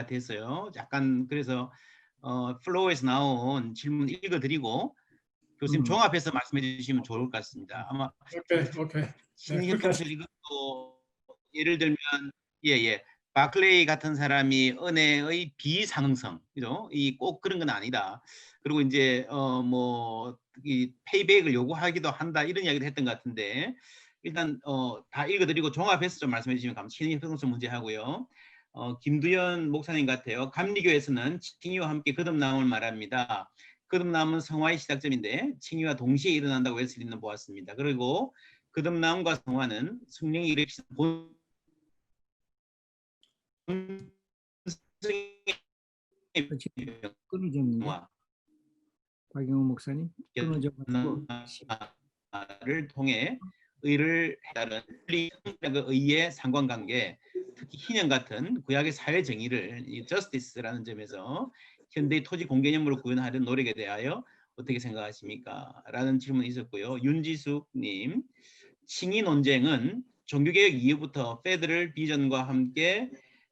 같았어요. 약간 그래서 어, 플로우에서 나온 질문 읽어드리고 교수님 음. 종합해서 말씀해 주시면 좋을 것 같습니다. 아마 오케이 오케이. 신경 그렇게 통틀 이것도 예를 들면 예예 바클레이 같은 사람이 은혜의 비상승 그죠? 이 꼭 그런 건 아니다. 그리고 이제 어 뭐 이 페이백을 요구하기도 한다 이런 이야기도 했던 것 같은데 일단 어 다 읽어드리고 종합해서 좀 말씀해 주시면 감사합니다. 신의 형성 문제 하고요. 어 김두현 목사님 같아요. 감리교에서는 칭의와 함께 거듭남을 말합니다. 거듭남은 성화의 시작점인데 칭의와 동시에 일어난다고 웨슬리는 보았습니다. 그리고 거듭남과 성화는 성령이 일으키는 본성의 끊어졌는데 변화, 박영호 목사님 끊어져가지고 를 통해 의를 따른 그 의의 상관관계, 특히 희년 같은 구약의 사회 정의를 이 저스티스라는 점에서 현대의 토지 공개념으로 구현하려는 노력에 대하여 어떻게 생각하십니까? 라는 질문이 있었고요. 윤지숙님, 칭의 논쟁은 종교개혁 이후부터 페드럴 비전과 함께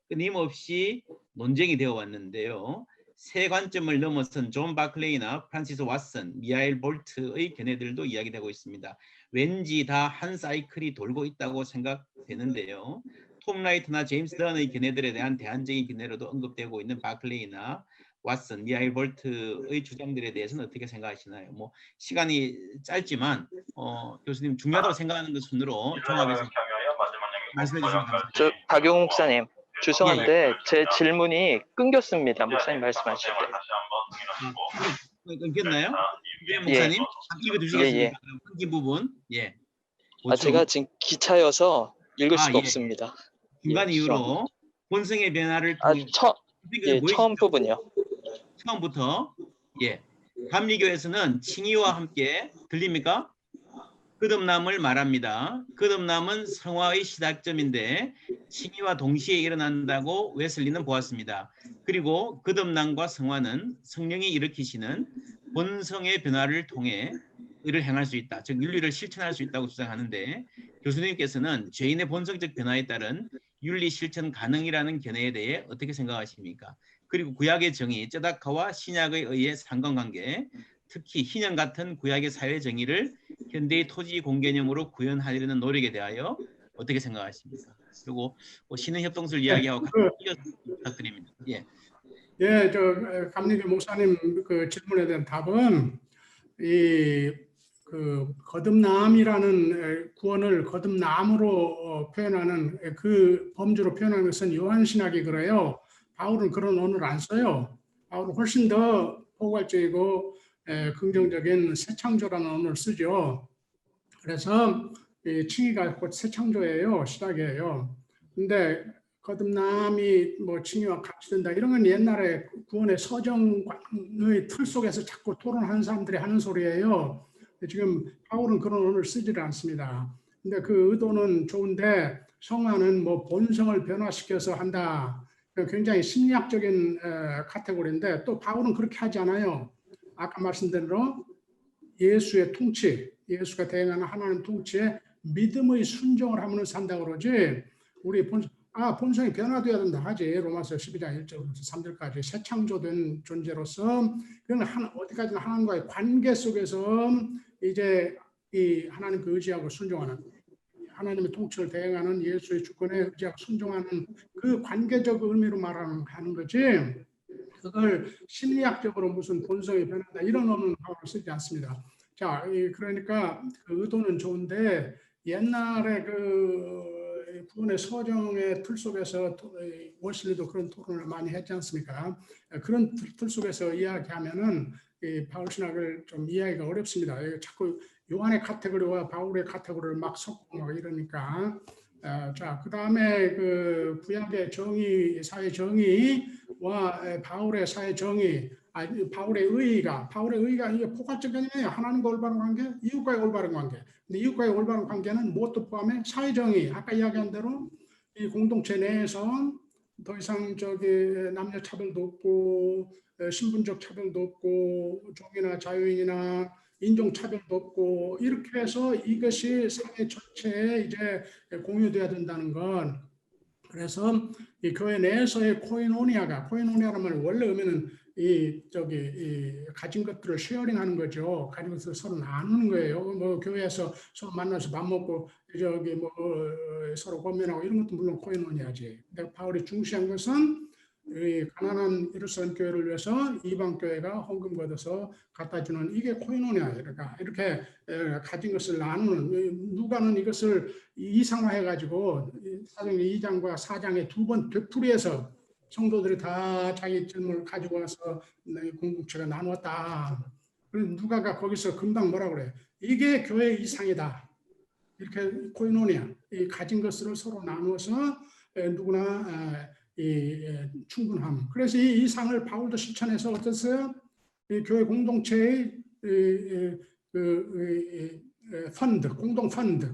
끊임없이 논쟁이 되어 왔는데요. 세 관점을 넘어선 존 바클레이나 프란시스 왓슨, 미하일 볼트의 견해들도 이야기되고 있습니다. 왠지 다 한 사이클이 돌고 있다고 생각되는데요. 톰 라이트나 제임스 던의 견해들에 대한 대안적인 견해로도 언급되고 있는 바클레이나 왓슨, 미하일 볼트의 주장들에 대해서는 어떻게 생각하시나요? 뭐 시간이 짧지만 어, 교수님 중요하다고 생각하는 것 순으로 종합해서 말씀해 주시면 감사합니다. 저 박용 목사님 죄송한데 제 질문이 끊겼습니다. 목사님 말씀하실 때. 어, 끊겼나요? 네, 예. 목사님 읽어 주시겠습니까? 예, 예. 끊긴 부분. 예. 아 제가 지금 기차여서 읽을 아, 수가 예. 없습니다. 중간 예, 이후로 본성의 변화를 아 처, 예, 뭐 처음 부분이요. 처음부터 예 감리교에서는 칭의와 함께 들립니까? 거듭남을 말합니다. 거듭남은 성화의 시작점인데 칭의와 동시에 일어난다고 웨슬리는 보았습니다. 그리고 거듭남과 성화는 성령이 일으키시는 본성의 변화를 통해 의를 행할 수 있다. 즉 윤리를 실천할 수 있다고 주장하는데 교수님께서는 죄인의 본성적 변화에 따른 윤리 실천 가능이라는 견해에 대해 어떻게 생각하십니까? 그리고 구약의 정의, 쩌다카와 신약에 의해 상관관계, 특히 희년 같은 구약의 사회 정의를 현대의 토지 공개념으로 구현하려는 노력에 대하여 어떻게 생각하십니까? 그리고 뭐 신흥 협동술 이야기하고 같이 이어서 부탁드립니다. 예. 예, 저 에, 감리교 목사님 그 질문에 대한 답은 이 그 거듭남이라는 에, 구원을 거듭남으로 어, 표현하는 에, 그 범주로 표현하는 것은 요한 신학이 그래요. 바울은 그런 언어를 안 써요. 바울은 훨씬 더 포괄적이고 에, 긍정적인 새 창조라는 언어를 쓰죠. 그래서 이 칭의가 곧 새 창조예요. 시작이에요. 근데 거듭남이 뭐 칭의와 같이 된다 이런 건 옛날에 구원의 서정의 틀 속에서 자꾸 토론하는 사람들이 하는 소리예요. 지금 바울은 그런 언어를 쓰지를 않습니다. 근데 그 의도는 좋은데 성화는 뭐 본성을 변화시켜서 한다. 굉장히 심리학적인 에, 카테고리인데 또 바울은 그렇게 하지 않아요. 아까 말씀드린 대로 예수의 통치, 예수가 대행하는 하나님 통치에 믿음의 순종을 하면 산다 그러지. 우리 본 아, 본성이 변화되어야 된다 하지. 로마서 12장 1절부터 3절까지 새 창조된 존재로서 그는 한, 어디까지나 하나님과의 관계 속에서 이제 이 하나님 그 의지하고 순종하는 하나님의 통치를 대행하는 예수의 주권에 의지하고 순종하는 그 관계적 의미로 말하는 하는 거지. 그걸 심리학적으로 무슨 본성이 변한다 이런 언어는 바로 쓰지 않습니다. 자, 이 그러니까 그 의도는 좋은데 옛날에 그 구원의 서정의 틀 속에서 월슬리도 그런 토론을 많이 했지 않습니까? 그런 틀, 틀 속에서 이야기하면은 이 바울 신학을 좀 이해하기가 어렵습니다. 이 자꾸 요한의 카테고리와 바울의 카테고리를 막 섞고 막 이러니까. 어, 자, 그 다음에 그 구약의 정의, 사회 정의와 에, 바울의 사회 정의, 아, 이 바울의 의의가, 바울의 의의가 이게 포괄적 개념이에요. 하나님과 올바른 관계, 이웃과의 올바른 관계. 근데 이웃과의 올바른 관계는 무엇도 포함해 사회 정의, 아까 이야기한 대로 이 공동체 내에서 더 이상 저기 남녀 차별도 없고 에, 신분적 차별도 없고 종이나 자유인이나 인종 차별도 없고 이렇게 해서 이것이 사회 전체에 이제 공유돼야 된다는 건 그래서 이 교회 내에서의 코이노니아가 코이노니아라는 말 원래 의미는 이 저기 이 가진 것들을 쉐어링하는 거죠. 가진 것을 서로 나누는 거예요. 뭐 교회에서 서로 만나서 밥 먹고 저기 뭐 어, 서로 고민하고 이런 것도 물론 코이노니아지. 근데 바울이 중시한 것은 이 가난한 예루살렘 교회를 위해서 이방 교회가 헌금 걷어서 갖다 주는 이게 코이노니아 그러니까 이렇게 에, 가진 것을 나누는 이 누가는 이것을 이상화해 가지고 사도행 2장과 4장에 두번 되풀이해서 성도들이 다 자기 질문을 가지고 와서 내 공동체가 나누었다. 그래서 누가가 거기서 금방 뭐라 그래? 이게 교회 이상이다. 이렇게 코이노니아 이 가진 것을 서로 나누어서 에, 누구나 아, 충분함. 그래서 이 이상을 바울도 실천해서 어땠어요? 이 교회 공동체의 그, 펀드, 공동 펀드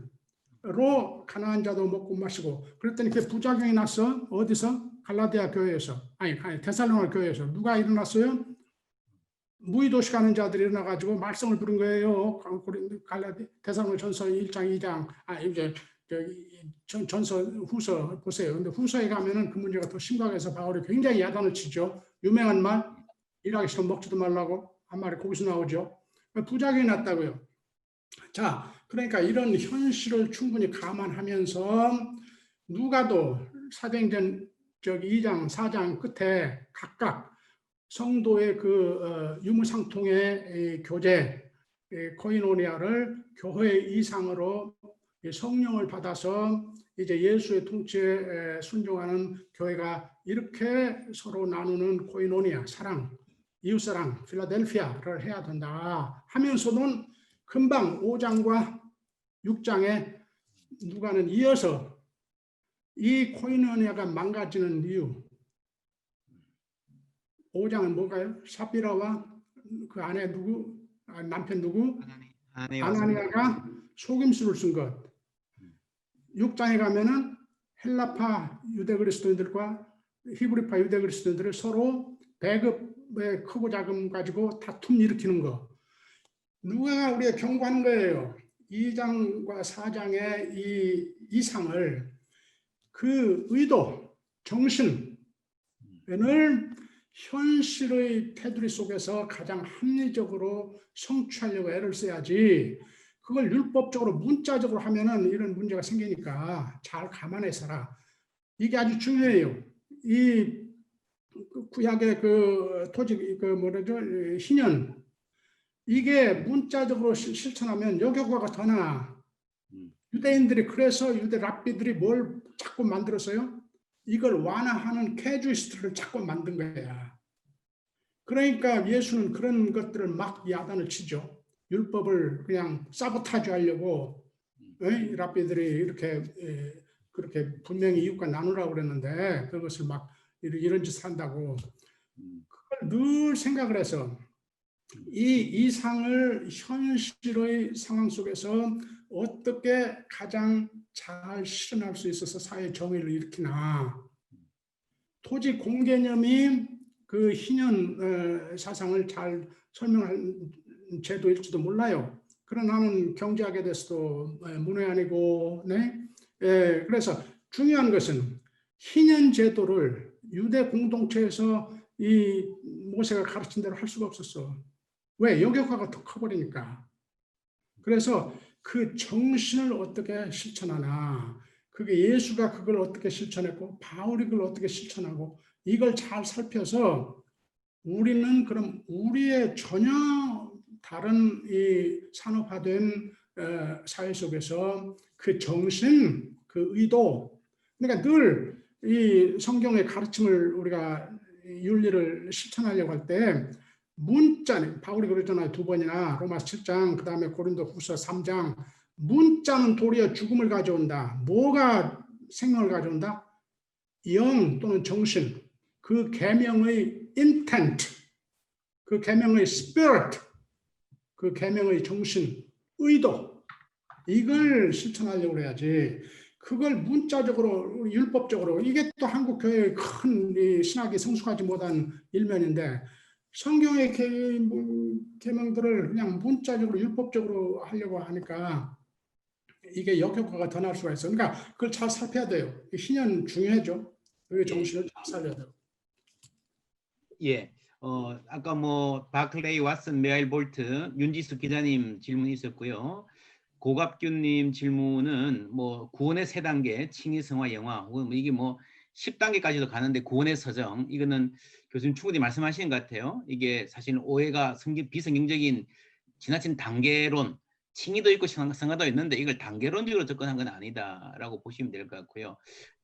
로 가난한 자도 먹고 마시고 그랬더니 그 부작용이 났어. 어디서? 갈라디아 교회에서 아니 데살로니가 교회에서 누가 일어났어요? 무의도시 가는 자들이 일어나 가지고 말썽을 부른 거예요. 갈라디 데살로니 전서 1장 2장 아 이제 전, 전서 후서 보세요. 근데 후서에 가면은 그 문제가 더 심각해서 바울이 굉장히 야단을 치죠. 유명한 말 일하기 싫으면 먹지도 말라고 한 말이 거기서 나오죠. 부작용이 났다고요. 자, 그러니까 이런 현실을 충분히 감안하면서 누가도 사도행전 저기 2장, 4장 끝에 각각 성도의 그 어, 유무상통의 이 교제, 이 코이노니아를 교회 이상으로 이 성령을 받아서 이제 예수의 통치에 에, 순종하는 교회가 이렇게 서로 나누는 코이노니아, 사랑, 이웃사랑, 필라델피아를 해야 된다 하면서는 금방 5장과 6장에 누가는 이어서 이 코이노니아가 망가지는 이유 5장은 뭔가요? 사비라와 그 아내 누구 아, 남편 누구 아나니아가 속임수를 쓴 것. 6장에 가면은 헬라파 유대 그리스도인들과 히브리파 유대 그리스도인들을 서로 배급의 크고 작음 가지고 다툼 일으키는 거. 누가 우리가 경고하는 거예요. 2장과 4장의 이 이상을 그 의도, 정신을 현실의 테두리 속에서 가장 합리적으로 성취하려고 애를 써야지 그걸 율법적으로 문자적으로 하면은 이런 문제가 생기니까 잘 감안해서라. 이게 아주 중요해요. 이 구약의 그 토지 그 뭐라죠 희년 이게 문자적으로 실- 실천하면 역효과가 더 나. 음. 유대인들이 그래서 유대 랍비들이 뭘 자꾸 만들었어요? 이걸 완화하는 캐주이스트를 자꾸 만든 거야. 그러니까 예수는 그런 것들을 막 야단을 치죠. 율법을 그냥 사보타주 하려고 에? 랍비들이 이렇게 에, 그렇게 분명히 이웃과 나누라고 그랬는데 그것을 막 이런, 짓을 한다고 음. 그걸 늘 생각을 해서 이 이상을 현실의 상황 속에서 어떻게 가장 잘 실현할 수 있어서 사회 정의를 일으키나 토지 공개념이 그 희년 어, 사상을 잘 설명한 제도일지도 몰라요. 그러나 나는 경제학에 대해서도 에, 문외한이고, 네. 예, 그래서 중요한 것은 희년 제도를 유대 공동체에서 이 모세가 가르친 대로 할 수가 없었어. 왜? 역효과가 더 커버리니까. 그래서 그 정신을 어떻게 실천하나, 그게 예수가 그걸 어떻게 실천했고, 바울이 그걸 어떻게 실천하고, 이걸 잘 살펴서 우리는 그럼 우리의 전혀 다른 이 산업화된 어, 사회 속에서 그 정신, 그 의도, 그러니까 늘 이 성경의 가르침을 우리가 윤리를 실천하려고 할때 문자는 바울이 그랬잖아요. 두 번이나. 로마서 7장 그 다음에 고린도 후서 3장. 문자는 도리어 죽음을 가져온다. 뭐가 생명을 가져온다? 영 또는 정신. 그 계명의 intent. 그 계명의 spirit. 그 계명의 정신. 의도. 이걸 실천하려고 해야지. 그걸 문자적으로 율법적으로. 이게 또 한국 교회의 큰이 신학이 성숙하지 못한 일면인데 성경의 계- 뭐, 계명들을 그냥 문자적으로 율법적으로 하려고 하니까 이게 역효과가 더 날 수가 있어요. 그러니까 그걸 잘 살펴야 돼요. 이 신현 중요하죠. 그 정신을 잘 살려야 돼요. 예. 어, 아까 뭐 바클레이, 왓슨, 메아일 볼트, 윤지수 기자님 질문이 있었고요. 고갑균님 질문은 뭐 구원의 세 단계, 칭의, 성화, 영화, 혹은 뭐 이게 뭐 10단계까지도 가는데 구원의 서정 이거는 교수님 충분히 말씀하시는 것 같아요. 이게 사실 오해가 성기 비성경적인 지나친 단계론, 칭의도 있고 성- 성화도 있는데 이걸 단계론적으로 접근한 건 아니다라고 보시면 될 것 같고요.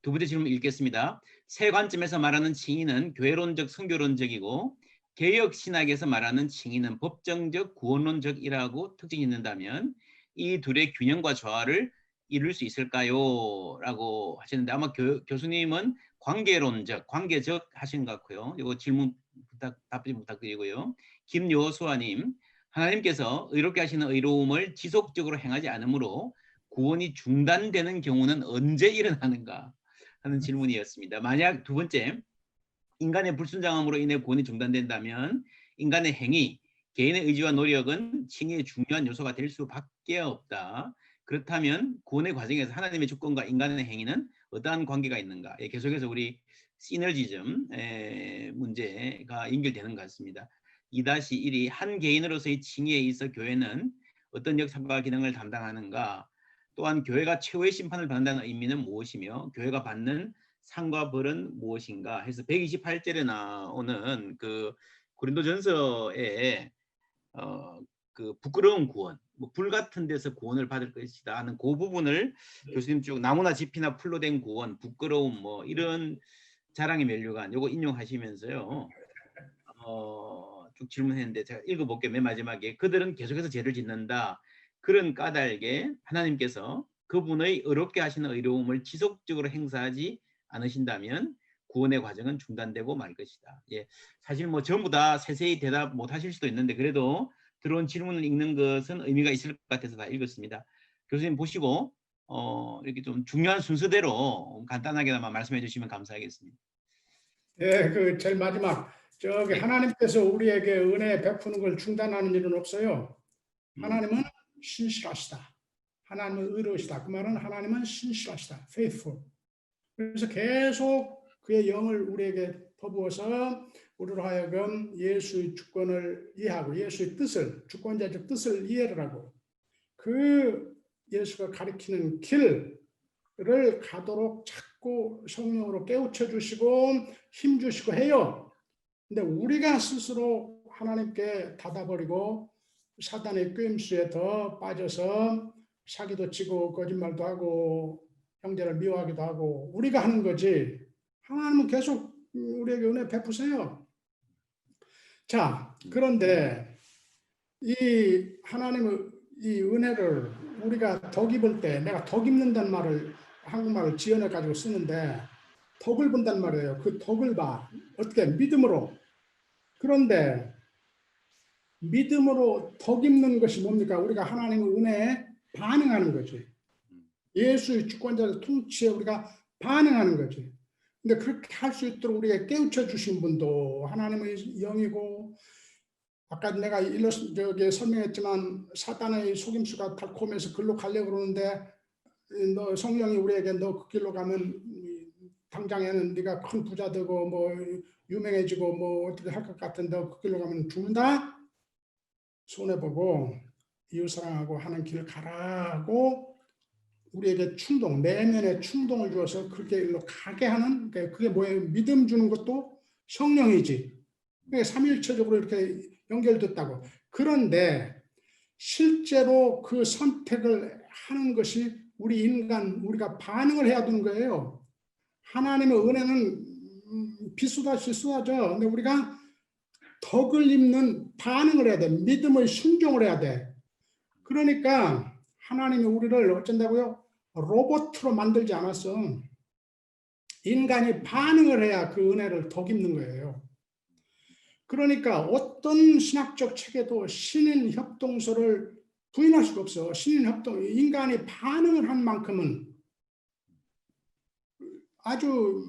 두 번째 질문 읽겠습니다. 세 관점에서 말하는 칭의는 교회론적, 선교론적이고 개혁 신학에서 말하는 칭의는 법정적, 구원론적이라고 특징이 있는다면 이 둘의 균형과 조화를 이룰 수 있을까요? 라고 하시는데 아마 교, 교수님은 관계론적, 관계적 하신 것 같고요. 이거 질문 부탁, 답변 부탁드리고요. 김요수아님, 하나님께서 의롭게 하시는 의로움을 지속적으로 행하지 않으므로 구원이 중단되는 경우는 언제 일어나는가 하는 질문이었습니다. 만약 두 번째, 인간의 불순장함으로 인해 구원이 중단된다면 인간의 행위, 개인의 의지와 노력은 칭의의 중요한 요소가 될 수밖에 없다. 그렇다면 구원의 과정에서 하나님의 주권과 인간의 행위는 어떠한 관계가 있는가? 예, 계속해서 우리 시너지즘 에, 문제가 연결되는 것 같습니다. 2-1이 한 개인으로서의 칭의에 있어 교회는 어떤 역할과 기능을 담당하는가? 또한 교회가 최후의 심판을 받는다는 의미는 무엇이며 교회가 받는 상과 벌은 무엇인가 해서 128절에 나오는 그 고린도전서에 어, 그 부끄러운 구원, 뭐 불 같은 데서 구원을 받을 것이다 하는 그 부분을 교수님 쭉 나무나 짚이나 풀로 된 구원, 부끄러움 뭐 이런 자랑의 멸류관 요거 인용하시면서요. 어, 쭉 질문했는데 제가 읽어볼게요. 맨 마지막에 그들은 계속해서 죄를 짓는다. 그런 까닭에 하나님께서 그분의 의롭게 하시는 의로움을 지속적으로 행사하지 않으신다면 구원의 과정은 중단되고 말 것이다. 예, 사실 뭐 전부 다 세세히 대답 못 하실 수도 있는데 그래도 들어온 질문을 읽는 것은 의미가 있을 것 같아서 다 읽었습니다. 교수님 보시고 어, 이렇게 좀 중요한 순서대로 간단하게나마 말씀해 주시면 감사하겠습니다. 예, 그 제일 마지막 저기 네. 하나님께서 우리에게 은혜 베푸는 걸 중단하는 일은 없어요. 음, 하나님은 신실하시다. 하나님은 의로우시다. 그 말은 하나님은 신실하시다. faithful. 그래서 계속 그의 영을 우리에게 퍼부어서 우리로 하여금 예수의 주권을 이해하고 예수의 뜻을 주권자적 뜻을 이해를 하고 그 예수가 가리키는 길을 가도록 자꾸 성령으로 깨우쳐 주시고 힘 주시고 해요. 근데 우리가 스스로 하나님께 닫아버리고 사단의 꾀임수에 더 빠져서 사기도 치고 거짓말도 하고 형제를 미워하기도 하고 우리가 하는 거지 하나님은 계속 우리에게 은혜 베푸세요. 자 그런데 이 하나님의 이 은혜를 우리가 덕 입을 때 내가 덕 입는다는 말을 한국말을 지어내 가지고 쓰는데 덕을 본단 말이에요. 그 덕을 봐 어떻게 믿음으로 그런데 믿음으로 덕 입는 것이 뭡니까? 우리가 하나님의 은혜에 반응하는 거지. 예수의 주권자의 통치에 우리가 반응하는 거지. 근데 그렇게 할 수 있도록 우리에게 깨우쳐 주신 분도 하나님의 영이고 아까 내가 일러 저기 설명했지만 사단의 속임수가 달콤해서 글로 가려고 그러는데 너 성령이 우리에게 너 그 길로 가면 당장에는 네가 큰 부자 되고 뭐 유명해지고 뭐 어떻게 할 것 같은데 그 길로 가면 죽는다. 손해 보고 이웃 사랑하고 하는 길 가라고 우리에게 충동, 내면의 충동을 주어서 그렇게 일로 가게 하는 그러니까 그게 뭐예요? 믿음 주는 것도 성령이지. 그게 삼일체적으로 이렇게 연결됐다고. 그런데 실제로 그 선택을 하는 것이 우리 인간 우리가 반응을 해야 되는 거예요. 하나님의 은혜는 음, 비수다시 쏟아져. 근데 우리가 덕을 입는 반응을 해야 돼. 믿음의 순종을 해야 돼. 그러니까 하나님이 우리를 어쩐다고요? 로봇으로 만들지 않았어. 인간이 반응을 해야 그 은혜를 덕 입는 거예요. 그러니까 어떤 신학적 책에도 신인 협동서를 부인할 수가 없어. 신인 협동, 인간이 반응을 한 만큼은 아주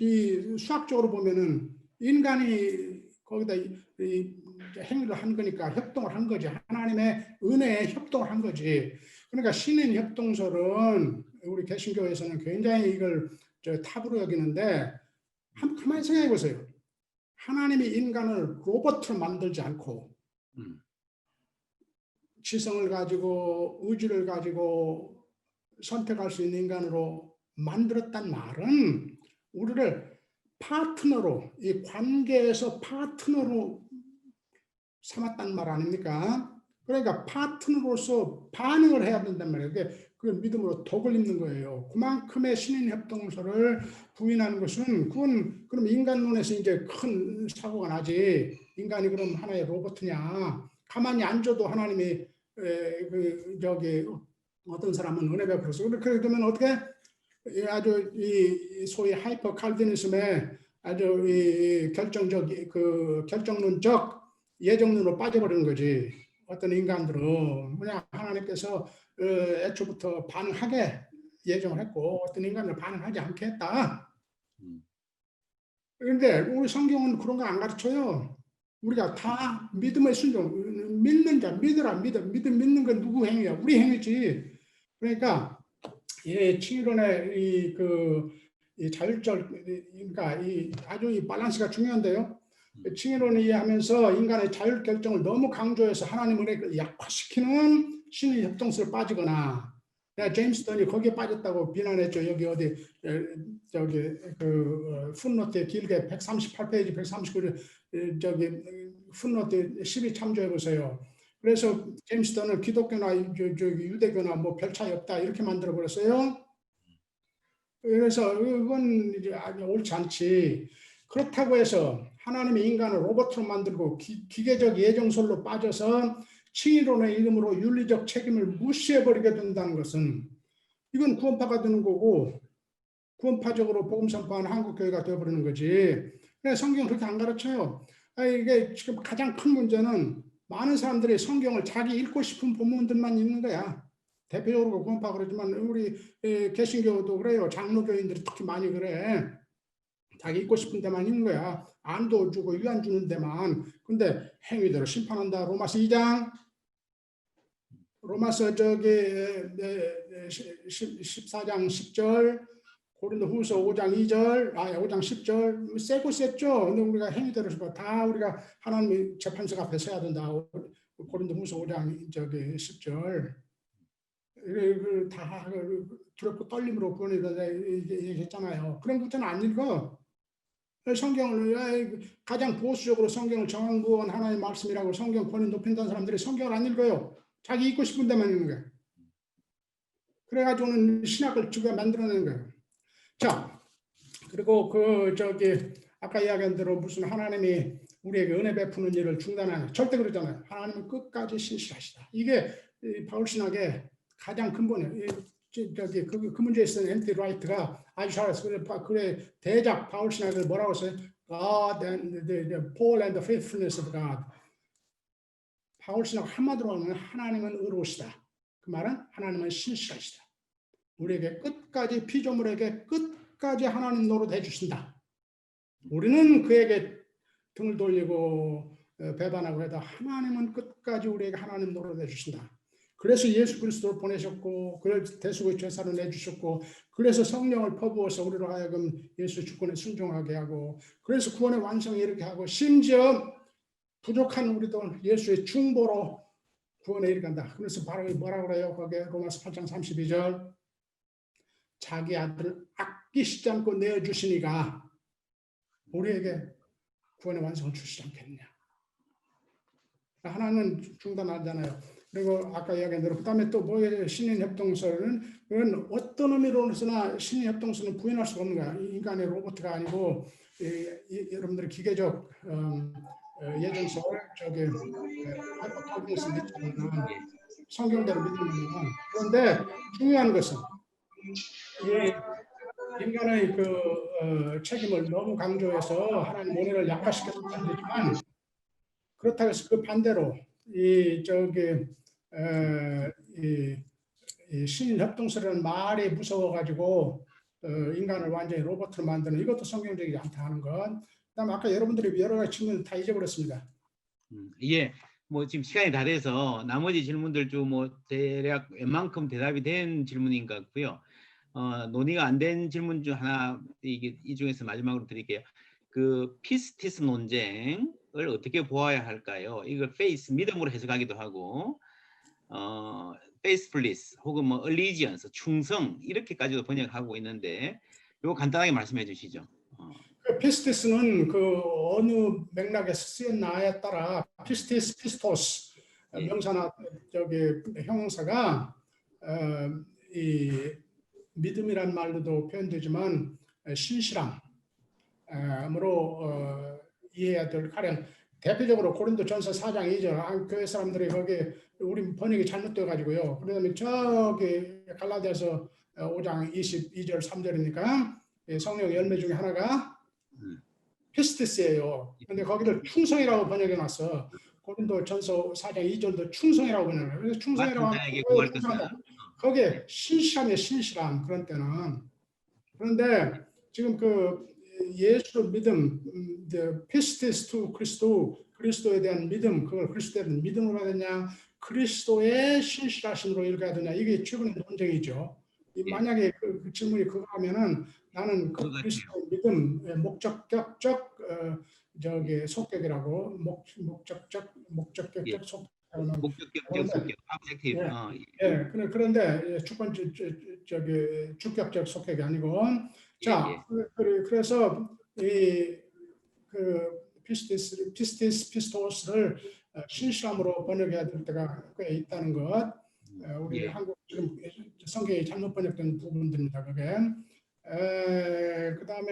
이 수학적으로 보면은 인간이 거기다 이- 이 행위를 한 거니까 협동을 한 거지. 하나님의 은혜에 협동을 한 거지. 그러니까 신인 협동설은 우리 개신교에서는 굉장히 이걸 저 탑으로 여기는데 한 가만히 생각해 보세요. 하나님이 인간을 로봇으로 만들지 않고 음. 지성을 가지고 의지를 가지고 선택할 수 있는 인간으로 만들었단 말은 우리를 파트너로 이 관계에서 파트너로 삼았단 말 아닙니까? 그러니까 파트너로서 반응을 해야 된단 말이에요. 그게 그 믿음으로 독을 입는 거예요. 그만큼의 신인 협동서를 부인하는 것은 그건 그럼 인간론에서 이제 큰 사고가 나지. 인간이 그럼 하나의 로봇이냐? 가만히 앉아도 하나님이 에, 그 저기 어떤 사람은 은혜 베풀어서 그렇게 되면 어떻게 이 아주 이 소위 하이퍼 칼비니즘의 아주 이 결정적 그 결정론적 예정론으로 빠져버리는 거지. 어떤 인간들은 그냥 하나님께서 어, 애초부터 반응하게 예정을 했고 어떤 인간을 반응하지 않게 했다. 음. 그런데 우리 성경은 그런 거 안 가르쳐요. 우리가 다 믿음의 순종, 믿는 자, 믿으라, 믿어, 믿음 믿는 건 누구 행위야? 우리 행위지. 그러니까 이 칭의론의 이 그 이 자율적, 그러니까 이 아주 이 밸런스가 중요한데요. 칭의론을 이해하면서 인간의 자율 결정을 너무 강조해서 하나님을 약화시키는 신의 협동성을 빠지거나 야, 제임스 던이 거기에 빠졌다고 비난했죠. 여기 어디 에, 저기 그 어, 풋노트에 길게 138페이지, 139를 저기 풋노트 12 참조해 보세요. 그래서 제임스 던은 기독교나 유대교나 뭐 별 차이 없다 이렇게 만들어 버렸어요. 그래서 이건 이제 옳지 않지. 그렇다고 해서 하나님의 인간을 로봇으로 만들고 기, 기계적 예정설로 빠져서 칭의론의 이름으로 윤리적 책임을 무시해버리게 된다는 것은 이건 구원파가 되는 거고 구원파적으로 복음 선포하는 한국 교회가 되어버리는 거지. 그래 성경 그렇게 안 가르쳐요. 아, 이게 지금 가장 큰 문제는 많은 사람들이 성경을 자기 읽고 싶은 본문들만 읽는 거야. 대표적으로 구원파 그러지만 우리 에, 개신교도 그래요. 장로교인들이 특히 많이 그래. 자기 읽고 싶은 데만 읽는 거야. 안도 주고 위안 주는 데만. 근데 행위대로 심판한다. 로마서 2장. 로마서 저기 에, 에, 에, 시- 시- 14장 10절. 고린도 후서 5장 2절, 아 5장 10절, 세고 셌죠. 근데 우리가 행위대로 다 우리가 하나님의 재판석 앞에 서야 된다. 고린도 후서 5장 저기 10절. 이걸 다 두렵고 떨림으로 대해 얘기했잖아요. 그런 것들은 안 읽어. 성경을 아이, 가장 보수적으로 성경을 정황구원 하나님의 말씀이라고 성경 권위 높인다는 사람들이 성경을 안 읽어요. 자기 읽고 싶은 데만 읽는 거예요. 그래가지고는 신학을 주가 만들어내는 거예요. 자, 그리고 그 저기 아까 이야기한 대로 무슨 하나님이 우리에게 은혜 베푸는 일을 중단하는 절대 그러잖아요. 하나님은 끝까지 신실하시다. 이게 이 바울 신학의 가장 근본이에요. 저기 그, 그 문제에 있어서 앤티 라이트가 아주 잘했어. 그래, 바- 그래 대작 바울 신학을 뭐라고 써요? God and the, the Paul and the faithfulness of God. 바울 신학 한마디로 하면 하나님은 의로우시다. 그 말은 하나님은 신실하시다. 우리에게 끝까지 피조물에게 끝까지 하나님 노릇 해 주신다. 우리는 그에게 등을 돌리고 어, 배반하고 해도 하나님은 끝까지 우리에게 하나님 노릇 해 주신다. 그래서 예수 그리스도를 보내셨고 그래서 대수의 죄사를 내주셨고 그래서 성령을 퍼부어서 우리로 하여금 예수 주권에 순종하게 하고 그래서 구원의 완성을 이렇게 하고 심지어 부족한 우리도 예수의 중보로 구원에 이르간다. 그래서 바로 뭐라고 그래요? 거기에 로마서 8장 32절 자기 아들을 아끼시지 않고 내어주시니가 우리에게 구원의 완성을 주시지 않겠느냐. 하나는 중단하잖아요. 그리고 아까 이야기한 대로 그다음에 또 뭐예요? 신인 협동설은 그건 어떤 의미로서나 신인 협동설은 부인할 수가 없는 거야. 이 인간의 로봇가 아니고 이, 이, 여러분들의 기계적 음, 어, 예정설 저기 하이퍼토기에서 믿는 성경대로 믿는 거는 그런데 중요한 것은 이 인간의 그 어, 책임을 너무 강조해서 하나님 은혜를 약화시켰다는 되지만 그렇다고 해서 그 반대로 이 저기 에, 이, 이 신인 협동설이라는 말이 무서워가지고 어, 인간을 완전히 로봇으로 만드는 이것도 성경적이지 않다 하는 것. 그다음 에 아까 여러분들이 여러 가지 측면을 다 잊어버렸습니다. 음, 예, 뭐 지금 시간이 다 돼서 나머지 질문들 좀 뭐 대략 웬만큼 대답이 된 질문인 것 같고요. 어, 논의가 안 된 질문 중 하나 이게 이 중에서 마지막으로 드릴게요. 그 피스티스 논쟁을 어떻게 보아야 할까요? 이걸 페이스 믿음으로 해석하기도 하고 어, faithfulness 혹은 뭐 allegiance 충성 이렇게까지도 번역하고 있는데 이거 간단하게 말씀해 주시죠. 어, 그 피스티스는 그 어느 맥락에서 쓰였나에 따라 피스티스 피스토스 어, 예. 명사나 저기 형용사가 어, 이 믿음이란 말로도 표현되지만 어, 신실함으로 어, 이해해야 될 가령 대표적으로 고린도전서 4장 2절 아, 교회 사람들이 거기 우리 번역이 잘못돼 가지고요. 그다음에 저기 갈라디아서 5장 22절 3절이니까 성령 열매 중에 하나가 음. 피스티스예요. 근데 거기를 충성이라고 번역해 놨어. 고린도 전서 4장 2절도 충성이라고 번역해. 그래서 충성이라고 하면. 거기에 신실함이에요, 신실함 그런 때는. 그런데 지금 그 예수를 믿음, 음, the pistis to 그리스도, 그리스도에 대한 믿음, 그걸 그리스도에 대한 믿음으로 되냐, 그리스도의 신실하심으로 읽어야 되냐, 이게 최근의 논쟁이죠. 이 예. 만약에 그, 그 질문이 그거 하면은 나는 그. 그리스도의 믿음, 예, 목적격적 어, 저기 속격이라고 목, 목적적 목적격적 예. 속격이라고 목적격 속격 objective 예. 어, 예, 그래- 그런데 첫 번째 저- 저- 저기 주격적 속격이 아니고 자 예. 그- 그- 그래서 이그 피스티스 피스티스 피스토스를 어, 신실함으로 번역해야 될 때가 꽤 있다는 것. 어, 우리 예. 한국 지금 성경이 잘못 번역된 부분들입니다. 그게. 에, 그다음에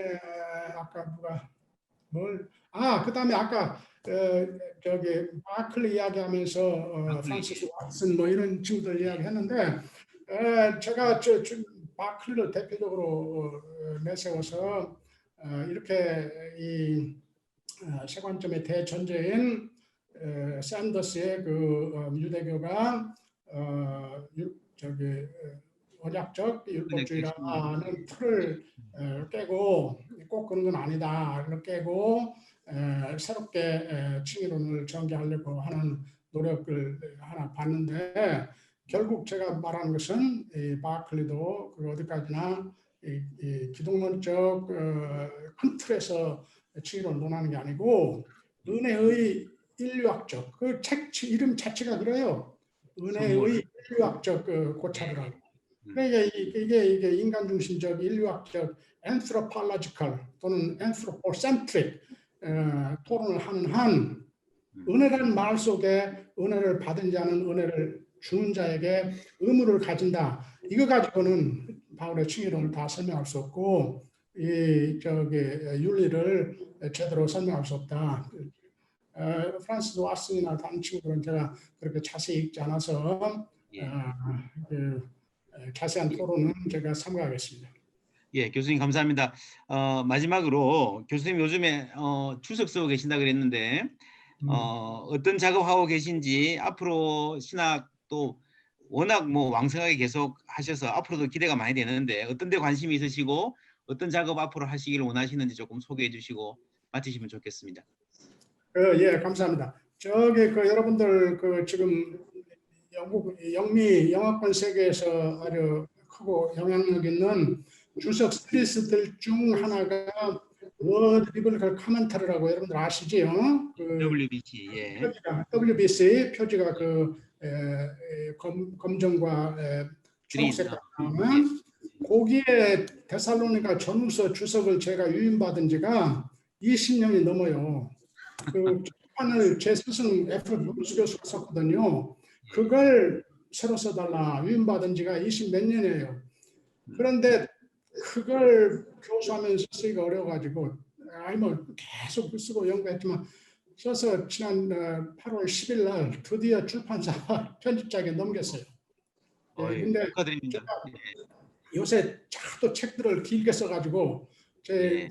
아까 누가 뭘? 아, 그다음에 아까 어, 저기 마클리 이야기하면서 어, 마클리. 프란시스 왓슨 뭐 이런 친구들 이야기했는데 에, 제가 저, 저 마클리를 대표적으로 어, 내세워서 어, 이렇게 이 어, 세관점의 대전제인 에, 샌더스의 그 어, 유대교가 저기 어, 언약적 율법주의라는 틀을 어, 깨고 꼭 그런 건 아니다. 깨고 에, 새롭게 에, 칭의론을 전개하려고 하는 노력을 하나 봤는데 결국 제가 말하는 것은 이 바클리도 그 어디까지나 이, 이 기독론적 어, 큰 틀에서 칭의론을 논하는 게 아니고 은혜의 인류학적 그 책 이름 자체가 그래요. 은혜의 인류학적 그 고찰이라고. 그러니까 이- 이게 이게 인간 중심적 인류학적 anthropological 또는 anthropocentric 어, 토론을 하는 한 은혜라는 말 속에 은혜를 받은 자는 은혜를 주는 자에게 의무를 가진다. 이거 가지고는 바울의 칭의론을 다 설명할 수 없고 이 저기 윤리를 제대로 설명할 수 없다. 어, 프란시스 왓슨이나 다른 친구들은 제가 그렇게 자세히 읽지 않아서 예. 어, 그, 어, 자세한 토론은 제가 삼가하겠습니다. 예, 교수님 감사합니다. 어, 마지막으로 교수님 요즘에 어, 추석 쓰고 계신다 그랬는데 음. 어, 어떤 작업하고 계신지 앞으로 신학 또 워낙 뭐 왕성하게 계속 하셔서 앞으로도 기대가 많이 되는데 어떤 데 관심이 있으시고 어떤 작업 앞으로 하시기를 원하시는지 조금 소개해 주시고 마치시면 좋겠습니다. 그, 예, 감사합니다. 저기 그 여러분들 그 지금 영국 영미 영어권 세계에서 아주 크고 영향력 있는 주석 스트리스들 중 하나가 워드 리버리컬 카멘터리라고 여러분들 아시지요? 그 WBC 예. 표지가 WBC 표지가 그 검, 검정과 에, 초록색 거기에 데살로니가 전후서 주석을 제가 유인받은 지가 20년이 넘어요. 그 판을 제 스승 F. 루스 교수가 썼거든요. 그걸 새로 써달라 유인받은 지가 20 몇 년이에요. 그런데 그걸 교수하면서 쓰기가 어려워가지고 아니 뭐 계속 쓰고 연구했지만 써서 지난 어, 8월 10일 날 드디어 출판사 편집장에 넘겼어요. 예, 어이, 근데 축하드립니다. 예. 요새 자도 책들을 길게 써가지고 제 네.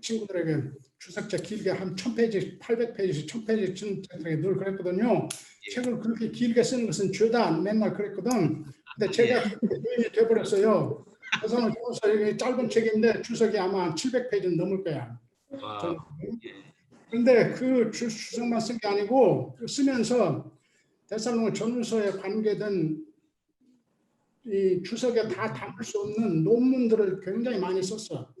친구들에게 주석책 길게 한 1000페이지, 800페이지, 1000페이지 쓰는 책들에게 늘 그랬거든요. 예. 책을 그렇게 길게 쓰는 것은 죄다 맨날 그랬거든. 근데 제가 유인이 돼버렸어요. 그래서 그래서 짧은 책인데 주석이 아마 700페이지 넘을 거야. 와, 예. 그런데 그 주- 주석만 쓴 게 아니고 그 쓰면서 데살로니 전후서에 관계된 이 주석에 다 담을 수 없는 논문들을 굉장히 많이 썼어.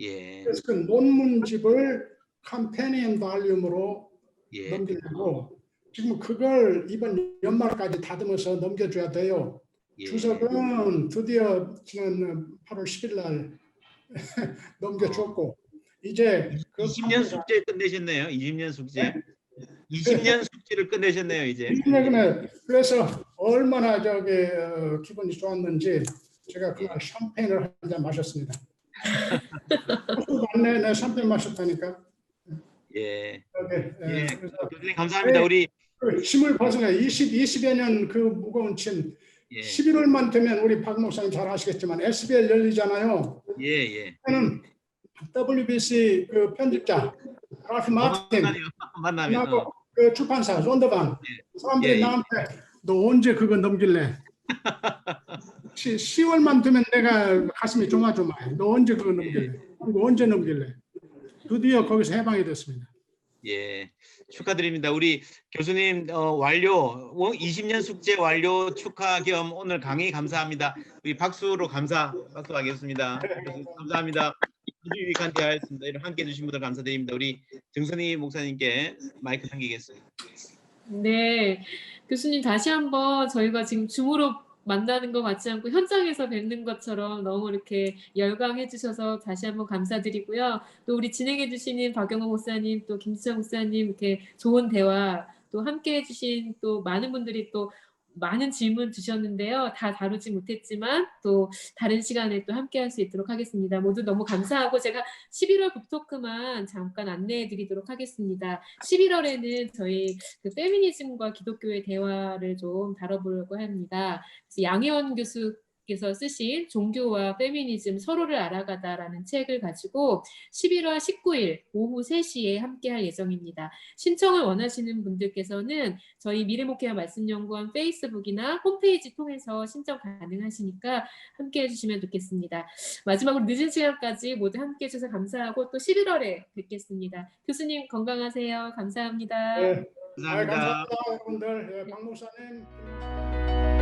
예. 그래서 그 논문집을 컴패니언 발륨으로 예. 넘기려고 지금 그걸 이번 연말까지 다듬어서 넘겨줘야 돼요. 예. 주석은 드디어 지난 8월 10일 날 넘겨줬고 이제 그 20년 숙제 끝내셨네요. 20년 숙제. 20년 숙제를 끝내셨네요, 이제. 최근에 그래서 얼마나 저기 어, 기분이 좋았는지 제가 그날 샴페인을 한 잔 마셨습니다. 맞네, 내 샴페인 마셨다니까. 예. 여기, 예, 예. 교수님 감사합니다. 우리 그 힘을 벗어나 20, 20여 년 그 무거운 짐 예. 11월만 되면 우리 박 목사님 잘 아시겠지만 SBL 열리잖아요. 예, 예. 저는 WBC 그 편집자 라fi 마틴. 만나면 어. 그 출판사 론더반 사람들이 예, 예. 나한테 너 언제 그거 넘길래? 시, 10월만 되면 내가 가슴이 조마조마해. 너 언제 그거 넘길래? 그거 언제 넘길래? 드디어 거기서 해방이 됐습니다. 예. 축하드립니다. 우리 교수님 어, 완료 20년 숙제 완료 축하 겸 오늘 강의 감사합니다. 우리 박수로 감사 박수하겠습니다. 교수님 감사합니다. 아주 유익한 대화였습니다. 이렇게 함께 해 주신 분들 감사드립니다. 우리 정선희 목사님께 마이크 넘기겠습니다. 네, 교수님 다시 한번 저희가 지금 줌으로 만나는 것 같지 않고 현장에서 뵙는 것처럼 너무 이렇게 열광해 주셔서 다시 한번 감사드리고요. 또 우리 진행해 주시는 박영호 목사님, 또 김수영 목사님 이렇게 좋은 대화 또 함께 해 주신 또 많은 분들이 또 많은 질문 주셨는데요. 다 다루지 못했지만 또 다른 시간에 또 함께 할 수 있도록 하겠습니다. 모두 너무 감사하고 제가 11월 북토크만 잠깐 안내해 드리도록 하겠습니다. 11월에는 저희 그 페미니즘과 기독교의 대화를 좀 다뤄보려고 합니다. 양혜원 교수 께서 쓰신 종교와 페미니즘 서로를 알아가다라는 책을 가지고 11월 19일 오후 3시에 함께 할 예정입니다. 신청을 원하시는 분들께서는 저희 미래목회와 말씀연구원 페이스북이나 홈페이지 통해서 신청 가능하시니까 함께 해주시면 좋겠습니다. 마지막으로 늦은 시간까지 모두 함께 해주셔서 감사하고 또 11월에 뵙겠습니다. 교수님 건강하세요. 감사합니다. 네, 아, 감사합니다. 감사합니다, 여러분들. 예, 박 목사님.